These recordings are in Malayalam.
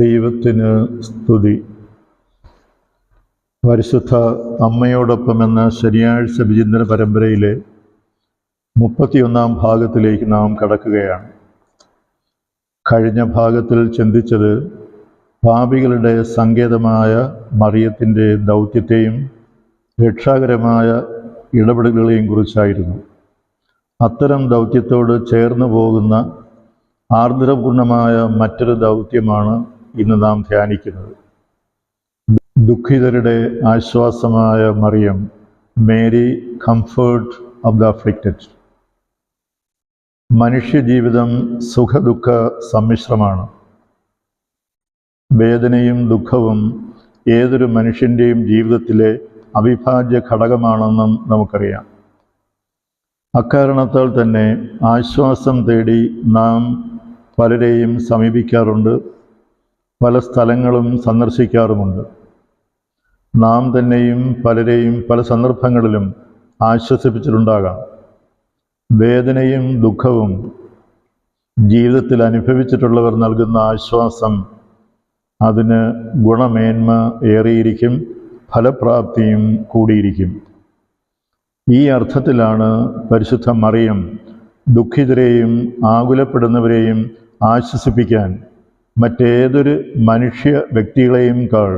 ദൈവത്തിന് സ്തുതി. പരിശുദ്ധ അമ്മയോടൊപ്പം എന്ന ശനിയാഴ്ച വിചിന്തന പരമ്പരയിലെ മുപ്പത്തിയൊന്നാം ഭാഗത്തിലേക്ക് നാം കടക്കുകയാണ്. കഴിഞ്ഞ ഭാഗത്തിൽ ചിന്തിച്ചത് പാപികളുടെ സങ്കേതമായ മറിയത്തിന്റെ ദൗത്യത്തെയും രക്ഷാകരമായ ഇടപെടലുകളെയും കുറിച്ചായിരുന്നു. അത്തരം ദൗത്യത്തോട് ചേർന്ന് പോകുന്ന ആർദ്രപൂർണമായ മറ്റൊരു ദൗത്യമാണ് ഇന്ന് നാം ധ്യാനിക്കുന്നത്. ദുഃഖിതരുടെ ആശ്വാസമായ Mariyam Mary comfort of the afflicted. മനുഷ്യജീവിതം സുഖദുഃഖ സമ്മിശ്രമാണ്. വേദനയും ദുഃഖവും ഏതൊരു മനുഷ്യന്റെയും ജീവിതത്തിലെ അവിഭാജ്യ ഘടകമാണെന്നും നമുക്കറിയാം. അക്കാരണത്താൽ തന്നെ ആശ്വാസം തേടി നാം പലരെയും സമീപിക്കാറുണ്ട്. പല സ്ഥലങ്ങളും സന്ദർശിക്കാറുമുണ്ട്. നാം തന്നെയും പലരെയും പല സന്ദർഭങ്ങളിലും ആശ്വസിപ്പിച്ചിട്ടുണ്ടാകാം. വേദനയും ദുഃഖവും ജീവിതത്തിൽ അനുഭവിച്ചിട്ടുള്ളവർ നൽകുന്ന ആശ്വാസം അതിന് ഗുണമേന്മ ഏറിയിരിക്കും ഫലപ്രാപ്തിയും കൂടിയിരിക്കും. ഈ അർത്ഥത്തിലാണ് പരിശുദ്ധ മറിയം ദുഃഖിതരെയും ആകുലപ്പെടുന്നവരെയും ആശ്വസിപ്പിക്കാൻ മറ്റേതൊരു മനുഷ്യ വ്യക്തികളെയും കാൾ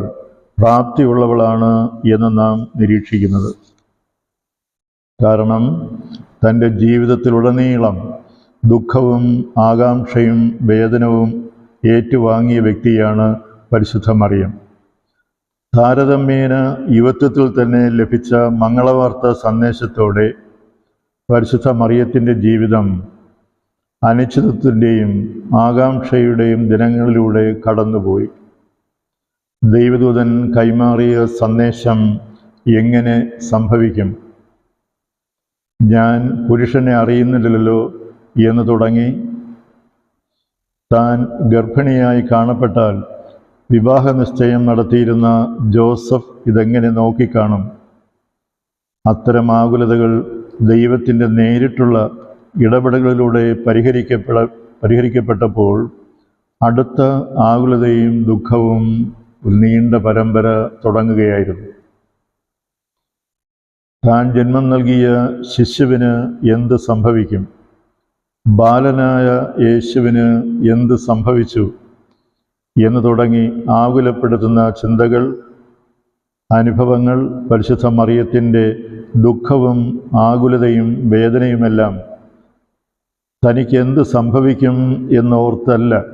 പ്രാപ്തിയുള്ളവളാണ് എന്ന് നാം നിരീക്ഷിക്കുന്നത്. കാരണം തന്റെ ജീവിതത്തിലുടനീളം ദുഃഖവും ആകാംക്ഷയും വേദനവും ഏറ്റുവാങ്ങിയ വ്യക്തിയാണ് പരിശുദ്ധ മറിയം താരതമ്യേന യുവത്വത്തിൽ തന്നെ ലഭിച്ച മംഗളവാർത്ത സന്ദേശത്തോടെ പരിശുദ്ധ മറിയത്തിന്റെ ജീവിതം അനിശ്ചിതത്വത്തിന്റെയും ആകാംക്ഷയുടെയും ദിനങ്ങളിലൂടെ കടന്നുപോയി. ദൈവദൂതൻ കൈമാറിയ സന്ദേശം എങ്ങനെ സംഭവിക്കും? ഞാൻ പുരുഷനെ അറിയുന്നില്ലല്ലോ എന്ന് തുടങ്ങി. താൻ ഗർഭിണിയായി കാണപ്പെട്ടാൽ വിവാഹ നിശ്ചയം നടത്തിയിരുന്ന ജോസഫ് ഇതെങ്ങനെ നോക്കിക്കാണും? അത്തരം ആകുലതകൾ ദൈവത്തിന്റെ നേരിട്ടുള്ള ഇടപെടലുകളിലൂടെ പരിഹരിക്കപ്പെട പരിഹരിക്കപ്പെട്ടപ്പോൾ അടുത്ത ആകുലതയും ദുഃഖവും നീണ്ട പരമ്പര തുടങ്ങുകയായിരുന്നു. താൻ ജന്മം നൽകിയ ശിശുവിന് എന്ത് സംഭവിക്കും? ബാലനായ യേശുവിന് എന്ത് സംഭവിച്ചു? എന്ന് തുടങ്ങി ആകുലപ്പെടുത്തുന്ന ചിന്തകൾ അനുഭവങ്ങൾ പരിശുദ്ധ മറിയത്തിന്റെ ദുഃഖവും ആകുലതയും വേദനയുമെല്ലാം തനിക്ക് എന്ത് സംഭവിക്കും എന്നോർത്തല്ല.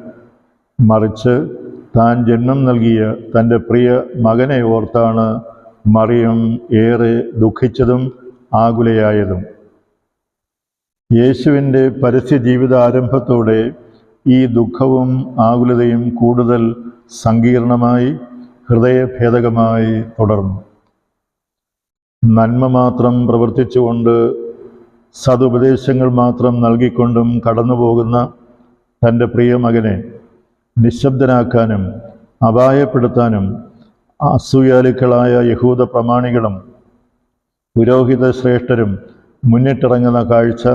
മറിച്ച് താൻ ജന്മം നൽകിയ തന്റെ പ്രിയ മകനെ ഓർത്താണ് മറിയം ഏറെ ദുഃഖിച്ചതും ആകുലയായതും. യേശുവിന്റെ പരസ്യ ജീവിതാരംഭത്തോടെ ഈ ദുഃഖവും ആകുലതയും കൂടുതൽ സങ്കീർണമായി ഹൃദയഭേദകമായി തുടർന്നു. നന്മ മാത്രം പ്രവർത്തിച്ചുകൊണ്ട് സതുപദേശങ്ങൾ മാത്രം നൽകിക്കൊണ്ടും കടന്നുപോകുന്ന തന്റെ പ്രിയ മകനെ നിശബ്ദനാക്കാനും അപായപ്പെടുത്താനും അസൂയാലുക്കളായ യഹൂദ പ്രമാണികളും പുരോഹിത ശ്രേഷ്ഠരും മുന്നിട്ടിറങ്ങുന്ന കാഴ്ച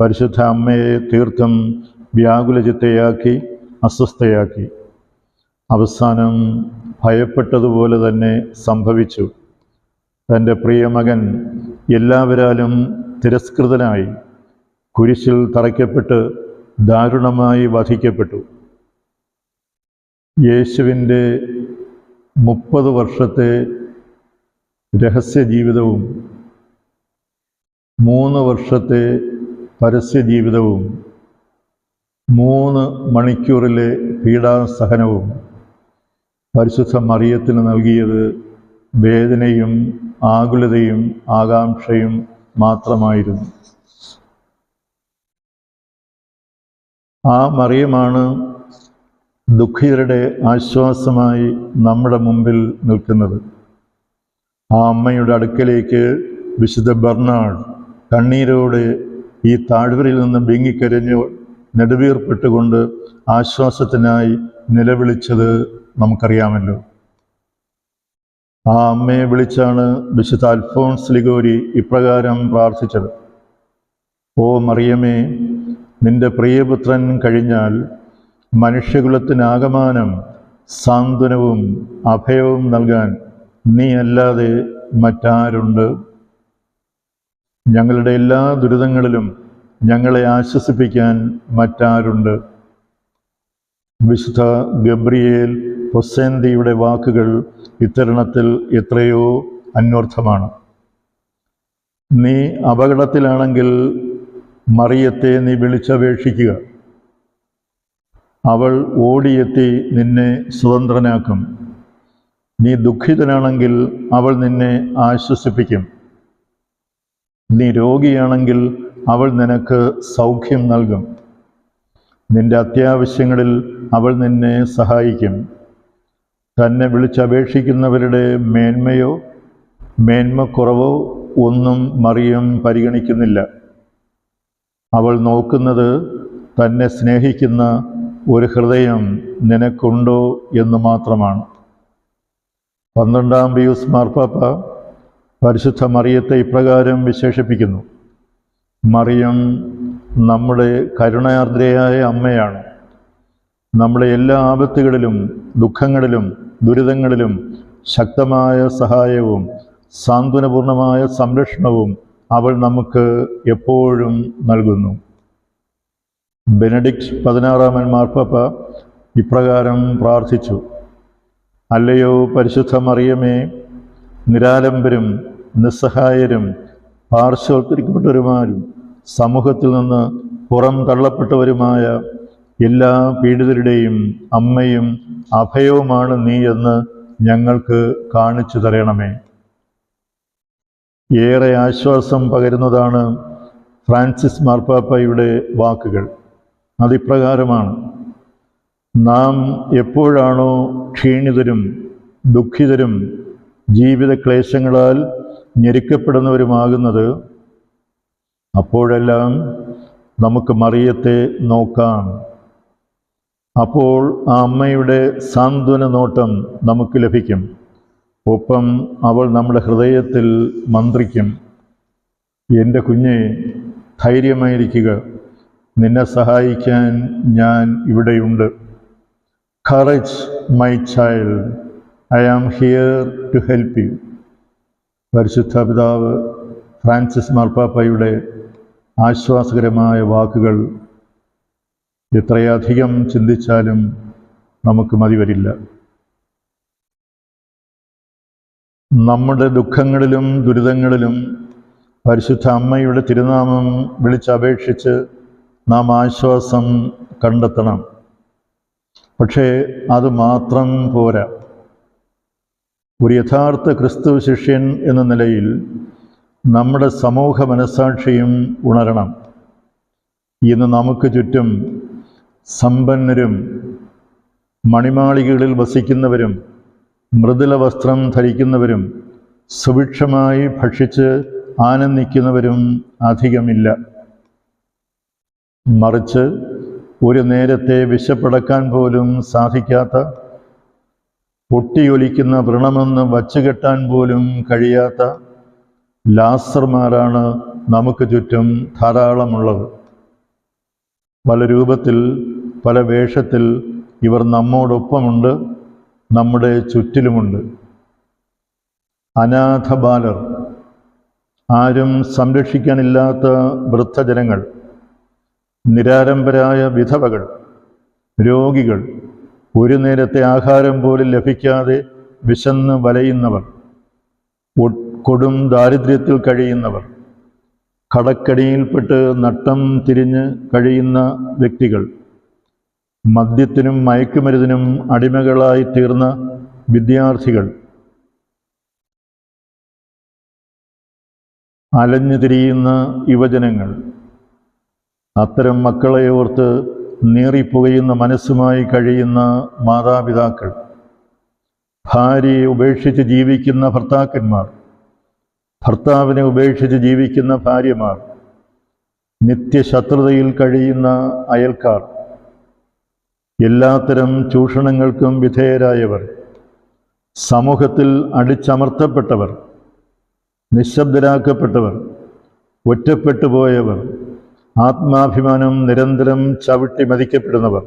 പരിശുദ്ധ അമ്മയെ തീർത്ഥം വ്യാകുലചിത്തയാക്കി അസ്വസ്ഥയാക്കി. അവസാനം ഭയപ്പെട്ടതുപോലെ തന്നെ സംഭവിച്ചു. തന്റെ പ്രിയമകൻ എല്ലാവരാലും തിരസ്കൃതനായി കുരിശിൽ തറയ്ക്കപ്പെട്ട് ദാരുണമായി വധിക്കപ്പെട്ടു. യേശുവിന്റെ മുപ്പത് വർഷത്തെ രഹസ്യ ജീവിതവും മൂന്ന് വർഷത്തെ പരസ്യ ജീവിതവും മൂന്ന് മണിക്കൂറിലെ പീഡാസഹനവും പരിശുദ്ധ മറിയത്തിന് നൽകിയത് വേദനയും ആകുലതയും ആകാംക്ഷയും മാത്രമായിരുന്നു. ആ മറിയമാണ് ദുഃഖിതരുടെ ആശ്വാസമായി നമ്മുടെ മുമ്പിൽ നിൽക്കുന്നത്. ആ അമ്മയുടെ അടുക്കലേക്ക് വിശുദ്ധ ബർണാഡ് കണ്ണീരോടെ ഈ താഴ്വരയിൽ നിന്ന് ബിങ്ങിക്കരഞ്ഞു നെടുവീർപ്പെട്ടുകൊണ്ട് ആശ്വാസത്തിനായി നിലവിളിച്ചത് നമുക്കറിയാമല്ലോ. ആ അമ്മയെ വിളിച്ചാണ് വിശുദ്ധ അൽഫോൺസ് ലിഗോരി ഇപ്രകാരം പ്രാർത്ഥിച്ചത്. ഓ മറിയമേ നിന്റെ പ്രിയപുത്രൻ കഴിഞ്ഞാൽ മനുഷ്യകുലത്തിനാകമാനം സാന്ത്വനവും അഭയവും നൽകാൻ നീ അല്ലാതെ മറ്റാരുണ്ട്? ഞങ്ങളുടെ എല്ലാ ദുരിതങ്ങളിലും ഞങ്ങളെ ആശ്വസിപ്പിക്കാൻ മറ്റാരുണ്ട്? വിശുദ്ധ ഗബ്രിയേൽ ഹൊസേന്തിയുടെ വാക്കുകൾ ഇത്തരണത്തിൽ എത്രയോ അന്വർത്ഥമാണ്. നീ അപകടത്തിലാണെങ്കിൽ മറിയത്തെ നീ വിളിച്ചപേക്ഷിക്കുക. അവൾ ഓടിയെത്തി നിന്നെ സ്വതന്ത്രനാക്കും. നീ ദുഃഖിതനാണെങ്കിൽ അവൾ നിന്നെ ആശ്വസിപ്പിക്കും. നീ രോഗിയാണെങ്കിൽ അവൾ നിനക്ക് സൗഖ്യം നൽകും. നിന്റെ അത്യാവശ്യങ്ങളിൽ അവൾ നിന്നെ സഹായിക്കും. തന്നെ വിളിച്ചപേക്ഷിക്കുന്നവരുടെ മേന്മയോ മേന്മക്കുറവോ ഒന്നും മറിയം പരിഗണിക്കുന്നില്ല. അവൾ നോക്കുന്നത് തന്നെ സ്നേഹിക്കുന്ന ഒരു ഹൃദയം നിനക്കുണ്ടോ എന്ന് മാത്രമാണ്. പന്ത്രണ്ടാം പിയൂസ് മാർപ്പാപ്പ പരിശുദ്ധ മറിയത്തെ ഇപ്രകാരം വിശേഷിപ്പിക്കുന്നു. മറിയം നമ്മുടെ കരുണാർദ്രയായ അമ്മയാണ്. നമ്മുടെ എല്ലാ ആപത്തുകളിലും ദുഃഖങ്ങളിലും ദുരിതങ്ങളിലും ശക്തമായ സഹായവും സാന്ത്വനപൂർണമായ സംരക്ഷണവും അവൾ നമുക്ക് എപ്പോഴും നൽകുന്നു. ബെനഡിക്റ്റ് പതിനാറാമൻ മാർപ്പാപ്പ ഇപ്രകാരം പ്രാർത്ഥിച്ചു. അല്ലയോ പരിശുദ്ധ മറിയമേ നിരാലംബരും നിസ്സഹായരും പാർശ്വവൽക്കരിക്കപ്പെട്ടവരുമാരും സമൂഹത്തിൽ നിന്ന് പുറം തള്ളപ്പെട്ടവരുമായ എല്ലാ പീഡിതരുടെയും അമ്മയും അഭയവുമാണ് നീ എന്ന് ഞങ്ങൾക്ക് കാണിച്ചു തരണമേ. ഏറെ ആശ്വാസം പകരുന്നതാണ് ഫ്രാൻസിസ് മാർപ്പാപ്പയുടെ വാക്കുകൾ. അതിപ്രകാരമാണ് നാം എപ്പോഴാണോ ക്ഷീണിതരും ദുഃഖിതരും ജീവിത ക്ലേശങ്ങളാൽ ഞെരുക്കപ്പെടുന്നവരുമാകുന്നത് അപ്പോഴെല്ലാം നമുക്ക് മറിയത്തെ നോക്കാം. അപ്പോൾ ആ അമ്മയുടെ സാന്ത്വന നോട്ടം നമുക്ക് ലഭിക്കും. ഒപ്പം അവൾ നമ്മുടെ ഹൃദയത്തിൽ മന്ത്രിക്കും എന്റെ കുഞ്ഞെ ധൈര്യമായിരിക്കുക. നിന്നെ സഹായിക്കാൻ ഞാൻ ഇവിടെയുണ്ട്. Courage my child I am here to help you പരിശുദ്ധ പിതാവ് ഫ്രാൻസിസ് മാർപ്പാപ്പയുടെ ആശ്വാസകരമായ വാക്കുകൾ എത്രയധികം ചിന്തിച്ചാലും നമുക്ക് മതി വരില്ല. നമ്മുടെ ദുഃഖങ്ങളിലും ദുരിതങ്ങളിലും പരിശുദ്ധ അമ്മയുടെ തിരുനാമം വിളിച്ചപേക്ഷിച്ച് നാം ആശ്വാസം കണ്ടെത്തണം. പക്ഷേ അത് മാത്രം പോരാ. ഒരു യഥാർത്ഥ ക്രിസ്തു ശിഷ്യൻ എന്ന നിലയിൽ നമ്മുടെ സമൂഹ മനസാക്ഷിയും ഉണരണം. ഇന്ന് നമുക്ക് ചുറ്റും സമ്പന്നരും മണിമാളികകളിൽ വസിക്കുന്നവരും മൃദുല വസ്ത്രം ധരിക്കുന്നവരും സുഭിക്ഷമായി ഭക്ഷിച്ച് ആനന്ദിക്കുന്നവരും അധികമില്ല. മറിച്ച് ഒരു നേരത്തെ വിശപ്പടക്കാൻ പോലും സാധിക്കാത്ത പൊട്ടിയൊലിക്കുന്ന വ്രണമെന്ന് വച്ചുകെട്ടാൻ പോലും കഴിയാത്ത ലാസർമാരാണ് നമുക്ക് ചുറ്റും ധാരാളമുള്ളത്. പല രൂപത്തിൽ പല വേഷത്തിൽ ഇവർ നമ്മോടൊപ്പമുണ്ട് നമ്മുടെ ചുറ്റിലുമുണ്ട്. അനാഥ ബാലർ ആരും സംരക്ഷിക്കാനില്ലാത്ത വൃദ്ധജനങ്ങൾ നിരാരംഭരായ വിധവകൾ രോഗികൾ ഒരു നേരത്തെ ആഹാരം പോലും ലഭിക്കാതെ വിശന്ന് വലയുന്നവർ കൊടും ദാരിദ്ര്യത്തിൽ കഴിയുന്നവർ കടക്കടിയിൽപ്പെട്ട് നട്ടം തിരിഞ്ഞ് കഴിയുന്ന വ്യക്തികൾ. മദ്യത്തിനും മയക്കുമരുന്നിനും അടിമകളായി തീർന്ന വിദ്യാർത്ഥികൾ അലഞ്ഞു തിരിയുന്ന യുവജനങ്ങൾ. അത്തരം മക്കളെ ഓർത്ത് നീറിപ്പുകയുന്ന മനസ്സുമായി കഴിയുന്ന മാതാപിതാക്കൾ ഭാര്യയെ ഉപേക്ഷിച്ച് ജീവിക്കുന്ന ഭർത്താക്കന്മാർ ഭർത്താവിനെ ഉപേക്ഷിച്ച് ജീവിക്കുന്ന ഭാര്യമാർ നിത്യശത്രുതയിൽ കഴിയുന്ന അയൽക്കാർ എല്ലാത്തരം ചൂഷണങ്ങൾക്കും വിധേയരായവർ സമൂഹത്തിൽ അടിച്ചമർത്തപ്പെട്ടവർ നിശബ്ദരാക്കപ്പെട്ടവർ ഒറ്റപ്പെട്ടുപോയവർ ആത്മാഭിമാനം നിരന്തരം ചവിട്ടി മതിക്കപ്പെടുന്നവർ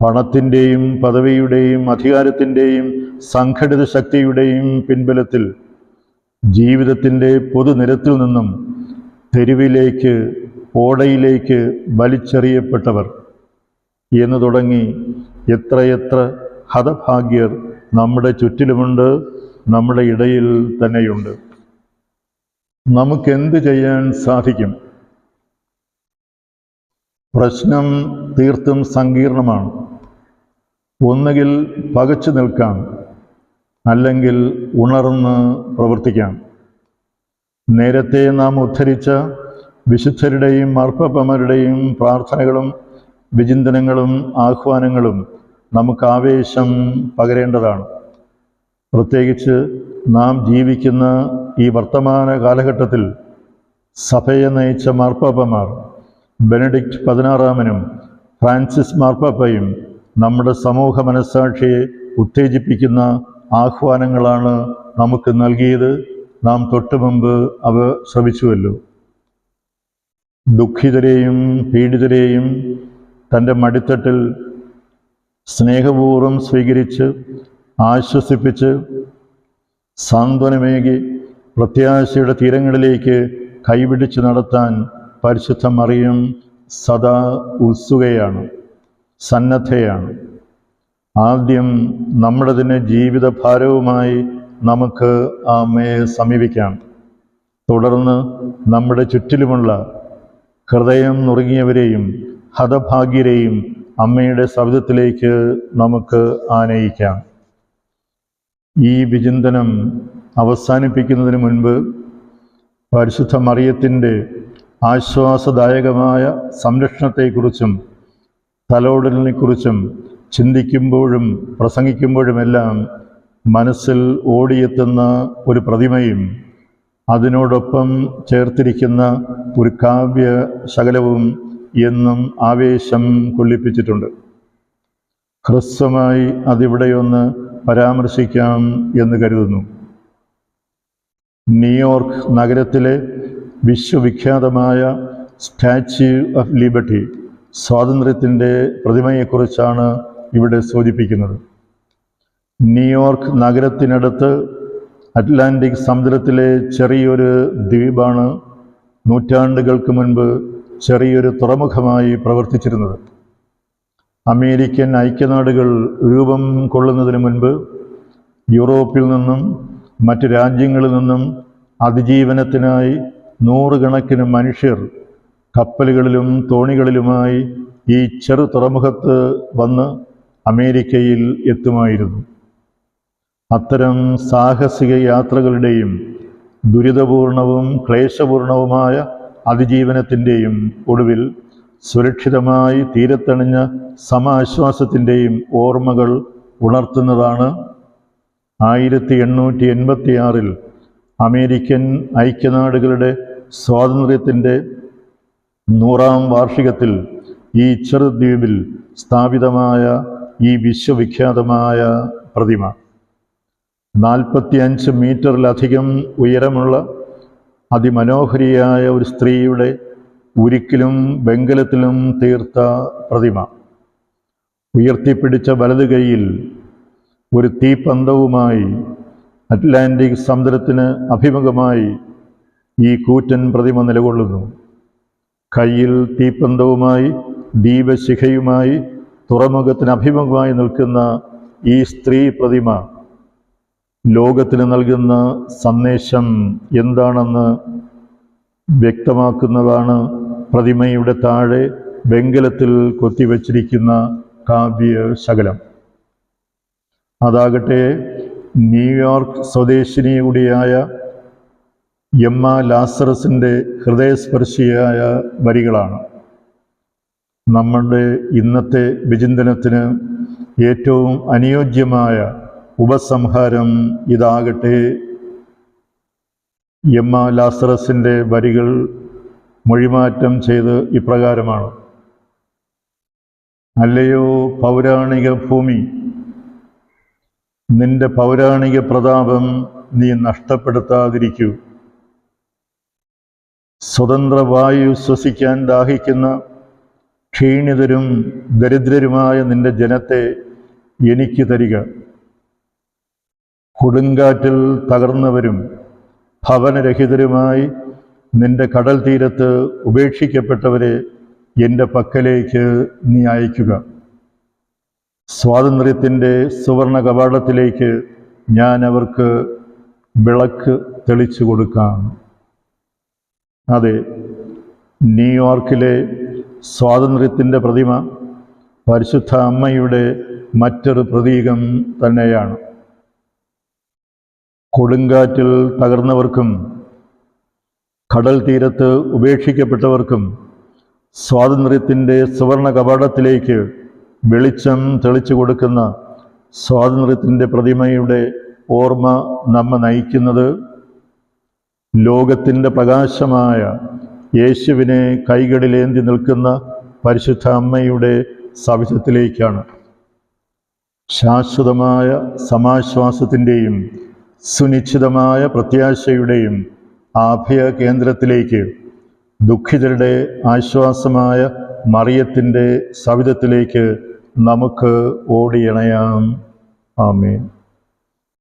പണത്തിന്റെയും പദവിയുടെയും അധികാരത്തിന്റെയും സംഘടിത ശക്തിയുടെയും പിൻബലത്തിൽ ജീവിതത്തിന്റെ പൊതുനിരത്തിൽ നിന്നും തെരുവിലേക്ക് ഓടയിലേക്ക് വലിച്ചെറിയപ്പെട്ടവർ. എന്ന് തുടങ്ങി എത്രയെത്ര ഹതഭാഗ്യർ നമ്മുടെ ചുറ്റിലുമുണ്ട് നമ്മുടെ ഇടയിൽ തന്നെയുണ്ട്. നമുക്കെന്ത് ചെയ്യാൻ സാധിക്കും? പ്രശ്നം തീർത്തും സങ്കീർണമാണ്. ഒന്നുകിൽ പകച്ചു നിൽക്കാം അല്ലെങ്കിൽ ഉണർന്ന് പ്രവർത്തിക്കാം. നേരത്തെ നാം ഉദ്ധരിച്ച വിശുദ്ധരുടെയും അർപ്പപമരുടെയും പ്രാർത്ഥനകളും വിചിന്തനങ്ങളും ആഹ്വാനങ്ങളും നമുക്ക് ആവേശം പകരേണ്ടതാണ്. പ്രത്യേകിച്ച് നാം ജീവിക്കുന്ന ഈ വർത്തമാന കാലഘട്ടത്തിൽ സഭയെ നയിച്ച മാർപ്പാപ്പമാർ ബെനഡിക്റ്റ് പതിനാറാമനും ഫ്രാൻസിസ് മാർപ്പാപ്പയും നമ്മുടെ സമൂഹ മനസ്സാക്ഷിയെ ഉത്തേജിപ്പിക്കുന്ന ആഹ്വാനങ്ങളാണ് നമുക്ക് നൽകിയത്. നാം തൊട്ടു മുമ്പ് അവ ശ്രമിച്ചുവല്ലോ ദുഃഖിതരെയും പീഡിതരെയും തന്റെ മടിത്തട്ടിൽ സ്നേഹപൂർവം സ്വീകരിച്ച് ആശ്വസിപ്പിച്ച് സാന്ത്വനമേകി പ്രത്യാശയുടെ തീരങ്ങളിലേക്ക് കൈപിടിച്ച് നടത്താൻ പരിശുദ്ധ മറിയം സദാ ഉത്സുകയാണ് സന്നദ്ധയാണ്. ആദ്യം നമ്മുടെ തന്നെ ജീവിതഭാരവുമായി നമുക്ക് ആമയെ സമീപിക്കാം. തുടർന്ന് നമ്മുടെ ചുറ്റിലുമുള്ള ഹൃദയം നുറുങ്ങിയവരെയും ഹതഭാഗ്യരെയും അമ്മയുടെ സവിധത്തിലേക്ക് നമുക്ക് ആനയിക്കാം. ഈ വിചിന്തനം അവസാനിപ്പിക്കുന്നതിന് മുൻപ് പരിശുദ്ധ മറിയത്തിന്റെ ആശ്വാസദായകമായ സംരക്ഷണത്തെക്കുറിച്ചും തലോടലിനെക്കുറിച്ചും ചിന്തിക്കുമ്പോഴും പ്രസംഗിക്കുമ്പോഴുമെല്ലാം മനസ്സിൽ ഓടിയെത്തുന്ന ഒരു പ്രതിമയും അതിനോടൊപ്പം ചേർത്തിരിക്കുന്ന ഒരു കാവ്യ ശകലവും എന്നും ആവേശം കൊള്ളിപ്പിച്ചിട്ടുണ്ട്. ഹ്രസ്വമായി അതിവിടെയൊന്ന് പരാമർശിക്കാം എന്ന് കരുതുന്നു. ന്യൂയോർക്ക് നഗരത്തിലെ വിശ്വവിഖ്യാതമായ സ്റ്റാച്യു ഓഫ് ലിബർട്ടി സ്വാതന്ത്ര്യത്തിന്റെ പ്രതിമയെക്കുറിച്ചാണ് ഇവിടെ സൂചിപ്പിക്കുന്നത്. ന്യൂയോർക്ക് നഗരത്തിനടുത്ത് അറ്റ്ലാന്റിക് സമുദ്രത്തിലെ ചെറിയൊരു ദ്വീപാണ് നൂറ്റാണ്ടുകൾക്ക് മുൻപ് ചെറിയൊരു തുറമുഖമായി പ്രവർത്തിച്ചിരുന്നത്. അമേരിക്കൻ ഐക്യനാടുകൾ രൂപം കൊള്ളുന്നതിന് മുൻപ് യൂറോപ്പിൽ നിന്നും മറ്റ് രാജ്യങ്ങളിൽ നിന്നും അതിജീവനത്തിനായി നൂറുകണക്കിന് മനുഷ്യർ കപ്പലുകളിലും തോണികളിലുമായി ഈ ചെറു തുറമുഖത്ത് വന്ന് അമേരിക്കയിൽ എത്തുമായിരുന്നു. അത്തരം സാഹസിക യാത്രകളുടെയും ദുരിതപൂർണവും ക്ലേശപൂർണവുമായ അതിജീവനത്തിന്റെയും ഒടുവിൽ സുരക്ഷിതമായി തീരത്തണിഞ്ഞ സമാശ്വാസത്തിന്റെയും ഓർമ്മകൾ ഉണർത്തുന്നതാണ് ആയിരത്തി എണ്ണൂറ്റി എൺപത്തിയാറിൽ അമേരിക്കൻ ഐക്യനാടുകളുടെ സ്വാതന്ത്ര്യത്തിന്റെ നൂറാം വാർഷികത്തിൽ ഈ ചെറുദ്വീപിൽ സ്ഥാപിതമായ ഈ വിശ്വവിഖ്യാതമായ പ്രതിമ. നാൽപ്പത്തിയഞ്ച് മീറ്ററിലധികം ഉയരമുള്ള അതിമനോഹരിയായ ഒരു സ്ത്രീയുടെ ഉരുക്കിലും വെങ്കലത്തിലും തീർത്ത പ്രതിമ. ഉയർത്തിപ്പിടിച്ച വലതു കൈയിൽ ഒരു തീപ്പന്തവുമായി അറ്റ്ലാന്റിക് സമുദ്രത്തിന് അഭിമുഖമായി ഈ കൂറ്റൻ പ്രതിമ നിലകൊള്ളുന്നു. കയ്യിൽ തീപ്പന്തവുമായി ദീപശിഖയുമായി തുറമുഖത്തിന് അഭിമുഖമായി നിൽക്കുന്ന ഈ സ്ത്രീ പ്രതിമ ലോകത്തിന് നൽകുന്ന സന്ദേശം എന്താണെന്ന് വ്യക്തമാക്കുന്നതാണ് പ്രതിമയുടെ താഴെ വെങ്കലത്തിൽ കൊത്തിവച്ചിരിക്കുന്ന കാവ്യ ശകലം. അതാകട്ടെ ന്യൂയോർക്ക് സ്വദേശിനി കൂടിയായ എമ്മ ലാസറസിന്റെ ഹൃദയസ്പർശിയായ വരികളാണ്. നമ്മളുടെ ഇന്നത്തെ വിചിന്തനത്തിന് ഏറ്റവും അനുയോജ്യമായ ഉപസംഹാരം ഇതാകട്ടെ. എം ആ ലാസറസിന്റെ വരികൾ മൊഴിമാറ്റം ചെയ്ത് ഇപ്രകാരമാണ്. അല്ലയോ പൗരാണിക ഭൂമി നിന്റെ പൗരാണിക പ്രതാപം നീ നഷ്ടപ്പെടുത്താതിരിക്കൂ. സ്വതന്ത്ര വായു ശ്വസിക്കാൻ ദാഹിക്കുന്ന ക്ഷീണിതരും ദരിദ്രരുമായ നിന്റെ ജനത്തെ എനിക്ക് തരിക. കൊടുങ്കാറ്റിൽ തകർന്നവരും ഭവനരഹിതരുമായി നിന്റെ കടൽ തീരത്ത് ഉപേക്ഷിക്കപ്പെട്ടവരെ എന്റെ പക്കലേക്ക് നീ അയക്കുക സ്വാതന്ത്ര്യത്തിന്റെ സുവർണ കവാടത്തിലേക്ക് ഞാൻ അവർക്ക് വിളക്ക് തെളിച്ചു കൊടുക്കാം. അതെ ന്യൂയോർക്കിലെ സ്വാതന്ത്ര്യത്തിന്റെ പ്രതിമ പരിശുദ്ധ അമ്മയുടെ മറ്റൊരു പ്രതീകം തന്നെയാണ്. കൊടുങ്കാറ്റിൽ തകർന്നവർക്കും കടൽ തീരത്ത് ഉപേക്ഷിക്കപ്പെട്ടവർക്കും സ്വാതന്ത്ര്യത്തിന്റെ സുവർണ കവാടത്തിലേക്ക് വെളിച്ചം തെളിച്ചു കൊടുക്കുന്ന സ്വാതന്ത്ര്യത്തിന്റെ പ്രതിമയുടെ ഓർമ്മ നമ്മെ നയിക്കുന്നത് ലോകത്തിന്റെ പ്രകാശമായ യേശുവിനെ കൈകളിലേന്തി നിൽക്കുന്ന പരിശുദ്ധ അമ്മയുടെ സവിധത്തിലേക്കാണ് ശാശ്വതമായ സമാശ്വാസത്തിന്റെയും സുനിശ്ചിതമായ പ്രത്യാശയുടെയും ആഭയ കേന്ദ്രത്തിലേക്ക് ദുഃഖിതരുടെ ആശ്വാസമായ മറിയത്തിന്റെ സവിധത്തിലേക്ക് നമുക്ക് ഓടിയണയാം. ആമേൻ.